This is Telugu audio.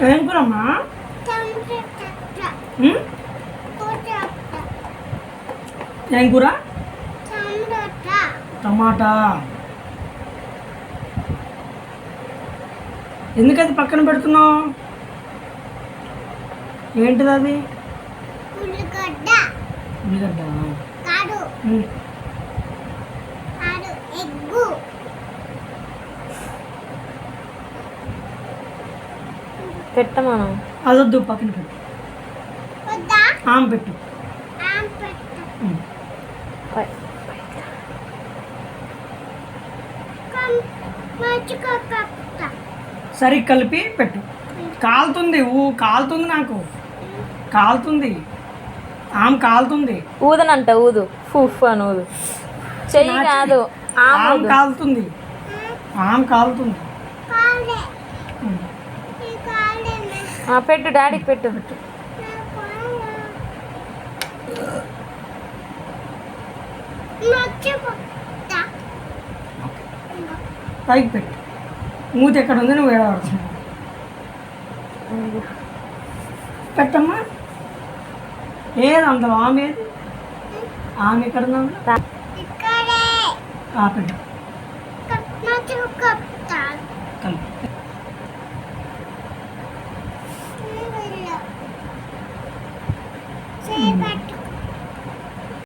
ఏం కూరమ్మా? ఏం కూర? టమాటా. ఎందుకది పక్కన పెడుతున్నావు? ఏంటిది అది ఉల్లిగడ్డ. ఉల్లిగడ్డ పెట్టమను అదొద్దు పక్కన పెట్టు. ఆమె పెట్టు. సరి కలిపి పెట్టు. కాలుతుంది ఊ కాలుతుంది నాకు. కాలుతుంది. ఆమె కాలుతుంది. ఊదనంట ఊదు. ఫుఫ్ అని ఊదు. చెయ్యి కాదు ఆమె. కాలుతుంది. ఆమె కాలుతుంది. పెట్టు డాడీకి పెట్టు. పైకి పెట్టు. మూతి ఎక్కడ ఉంది నువ్వు ఏడవడుతున్నావు పెట్టమ్మా. ఏది అందులో ఆమె ఏది? ఆమె ఎక్కడ పెట్టు. Saya.